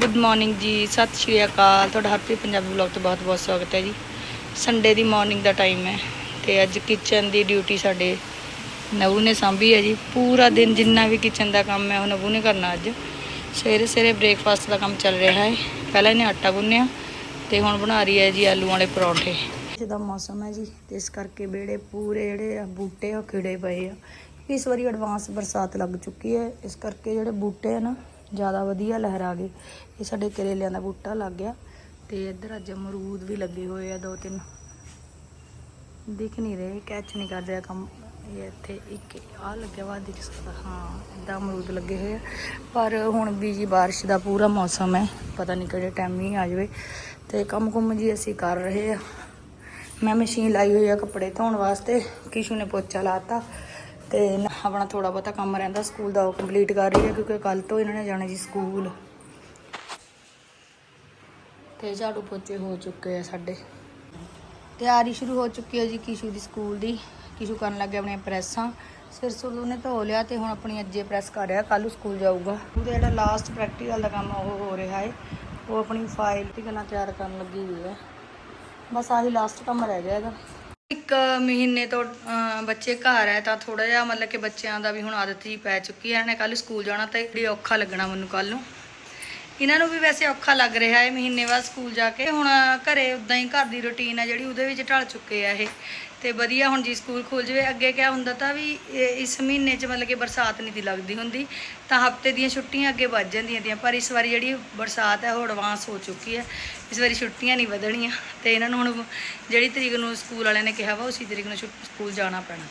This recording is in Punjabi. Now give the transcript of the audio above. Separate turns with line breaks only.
ਗੁੱਡ ਮਾਰਨਿੰਗ ਜੀ, ਸਤਿ ਸ਼੍ਰੀ ਅਕਾਲ। ਤੁਹਾਡਾ ਹਰਪ੍ਰੀਤ ਪੰਜਾਬੀ ਵਲੌਗ ਤੋਂ ਬਹੁਤ-ਬਹੁਤ ਸਵਾਗਤ ਹੈ ਜੀ। ਸੰਡੇ ਦੀ ਮਾਰਨਿੰਗ ਦਾ ਟਾਈਮ ਹੈ ਤੇ ਅੱਜ ਕਿਚਨ ਦੀ ਡਿਊਟੀ ਸਾਡੇ ਨਵੂ ਨੇ ਸੰਭੀ ਹੈ ਜੀ। ਪੂਰਾ ਦਿਨ ਜਿੰਨਾ ਵੀ ਕਿਚਨ ਦਾ ਕੰਮ ਹੈ, ਉਹ ਨਵੂ ਨੇ ਕਰਨਾ ਅੱਜ। ਸਵੇਰੇ ਸਵੇਰੇ ਬ੍ਰੇਕਫਾਸਟ ਦਾ ਕੰਮ ਚੱਲ ਰਿਹਾ ਹੈ। ਪਹਿਲਾਂ ਇਹਨੇ ਆਟਾ ਗੁੰਨਿਆ ਤੇ ਹੁਣ ਬਣਾ ਰਹੀ ਹੈ ਜੀ ਆਲੂ ਵਾਲੇ ਪਰੌਂਠੇ। ਜਿਹਦਾ ਮੌਸਮ ਹੈ ਜੀ, ਤੇ ਇਸ ਕਰਕੇ ਵਿਹੜੇ ਪੂਰੇ ਜਿਹੜੇ ਆ, ਬੂਟੇ ਆ, ਉਹ ਖਿੜੇ ਪਏ ਆ। ਇਸ ਵਾਰੀ ਐਡਵਾਂਸ ਬਰਸਾਤ ਲੱਗ ਚੁੱਕੀ ਹੈ। ਇਸ ਕਰਕੇ ਜਿਹੜੇ ਬੂਟੇ ਆ ਨਾ ਜ਼ਿਆਦਾ ਵਧੀਆ ਲਹਿਰਾ ਗਏ ਇਹ ਸਾਡੇ ਕਰੇਲਿਆਂ ਦਾ ਬੂਟਾ ਲੱਗ ਗਿਆ ਤੇ ਇੱਧਰ ਅੱਜ ਅਮਰੂਦ ਵੀ ਲੱਗੇ ਹੋਏ ਆ ਦੋ ਤਿੰਨ। ਦਿਖ ਨਹੀਂ ਰਹੇ ਕੈਚ ਨਹੀਂ ਕਰ ਰਿਹਾ ਕੰਮ। ਇਹ ਇੱਥੇ ਇੱਕ ਆ ਲੱਗਿਆ ਵਾ ਦਿਖ ਸਕਦਾ। ਹਾਂ, ਇਦਾਂ ਅਮਰੂਦ ਲੱਗੇ ਹੋਏ ਆ। ਪਰ ਹੁਣ ਵੀ ਜੀ ਬਾਰਿਸ਼ ਦਾ ਪੂਰਾ ਮੌਸਮ ਹੈ। ਪਤਾ ਨਹੀਂ ਕਿਹੜੇ ਟਾਈਮ ਹੀ ਆ ਜਾਵੇ। ਤੇ ਕੰਮ ਕੁੰਮ ਜੀ ਅਸੀਂ ਕਰ ਰਹੇ ਆ। ਮੈਂ ਮਸ਼ੀਨ ਲਾਈ ਹੋਈ ਆ ਕੱਪੜੇ ਧੋਣ ਵਾਸਤੇ। ਕਿਸ਼ੂ ਨੇ ਪੋਚਾ ਲਾਤਾ ਤੇ ਨ- ਆਪਣਾ ਥੋੜਾ ਬਹੁਤਾ ਕੰਮ ਰਹਿੰਦਾ, ਸਕੂਲ ਦਾ ਉਹ ਕੰਪਲੀਟ ਕਰ ਰਹੀ ਹੈ ਕਿਉਂਕਿ ਕੱਲ ਤੋਂ ਇਹਨਾਂ ਨੇ ਜਾਣਾ ਜੀ ਸਕੂਲ। ਤੇ ਝਾੜੂ ਪੋਚੇ ਹੋ ਚੁੱਕੇ ਆ ਸਾਡੇ। ਤਿਆਰੀ ਸ਼ੁਰੂ ਹੋ ਚੁੱਕੀ ਹੈ ਜੀ ਕਿਸ਼ੂ ਦੀ ਸਕੂਲ ਦੀ। ਕਿਸ਼ੂ ਕਰਨ ਲੱਗੇ ਆਪਣੀਆਂ ਪ੍ਰੈਸਾਂ। ਸਿਰ ਸੁਰ ਉਹਨੇ ਧੋ ਲਿਆ ਤੇ ਹੁਣ ਆਪਣੀ ਅੱਜੇ ਪ੍ਰੈਸ ਕਰ ਰਿਹਾ ਕੱਲ ਸਕੂਲ ਜਾਊਗਾ। ਉਹਦਾ ਜਿਹੜਾ ਲਾਸਟ ਪ੍ਰੈਕਟੀਕਲ ਦਾ ਕੰਮ ਉਹ ਹੋ ਰਿਹਾ ਹੈ। ਉਹ ਆਪਣੀ ਫਾਈਲ ਤੇ ਗੱਲਾਂ ਤਿਆਰ ਕਰਨ ਲੱਗੀ ਹੋਈ ਹੈ। ਬਸ ਆਹੀ ਲਾਸਟ ਕੰਮ ਰਹਿ ਗਿਆ ਇਹਦਾ ਇੱਕ ਮਹੀਨੇ ਤੋਂ ਅਹ, ਬੱਚੇ ਘਰ ਹੈ ਤਾਂ ਥੋੜਾ ਜਿਹਾ ਮਤਲਬ ਕਿ ਬੱਚਿਆਂ ਦਾ ਵੀ ਹੁਣ ਆਦਤ ਜੀ ਪੈ ਚੁੱਕੀ ਹੈ। ਇਹਨੇ ਕੱਲ ਸਕੂਲ ਜਾਣਾ ਤਾਂ ਬੜੀ ਔਖਾ ਲੱਗਣਾ ਮੈਨੂੰ ਕੱਲ ਨੂੰ। ਇਹਨਾਂ ਨੂੰ ਵੀ ਵੈਸੇ ਔਖਾ ਲੱਗ ਰਿਹਾ ਹੈ ਮਹੀਨੇ ਬਾਅਦ ਸਕੂਲ ਜਾ ਕੇ। ਹੁਣ ਘਰੇ ਉਦਾਂ ਹੀ ਘਰ ਦੀ ਰੁਟੀਨ ਹੈ ਜਿਹੜੀ, ਉਹਦੇ ਵਿੱਚ ਢਲ ਚੁੱਕੇ ਆ ਇਹ। ਤੇ ਵਧੀਆ ਹੁਣ ਜੀ ਸਕੂਲ ਖੁੱਲ ਜਵੇ। ਅੱਗੇ ਕਿਆ ਹੁੰਦਾ ਤਾਂ ਵੀ ਇਹ- ਇਸ ਮਹੀਨੇ 'ਚ ਮਤਲਬ ਕਿ ਬਰਸਾਤ ਨਹੀਂ ਤੀ ਲੱਗਦੀ ਹੁੰਦੀ। ਤਾਂ ਹਫ਼ਤੇ ਦੀਆਂ ਛੁੱਟੀਆਂ ਅੱਗੇ ਵੱਜ ਜਾਂਦੀਆਂ ਤੀਆਂ। ਪਰ ਇਸ ਵਾਰੀ ਜਿਹੜੀ ਬਰਸਾਤ ਹੈ, ਉਹ ਐਡਵਾਂਸ ਹੋ ਚੁੱਕੀ ਹੈ। ਇਸ ਵਾਰੀ ਛੁੱਟੀਆਂ ਨਹੀਂ ਵਧਣੀਆਂ। ਤੇ ਇਹਨਾਂ ਨੂੰ ਹੁਣ ਜਿਹੜੀ ਤਰੀਕ ਨੂੰ ਸਕੂਲ ਵਾਲਿਆਂ ਨੇ ਕਿਹਾ ਵਾ, ਉਸੇ ਤਰੀਕ ਨੂੰ ਛੁੱਟ- ਸਕੂਲ ਜਾਣਾ ਪੈਣਾ।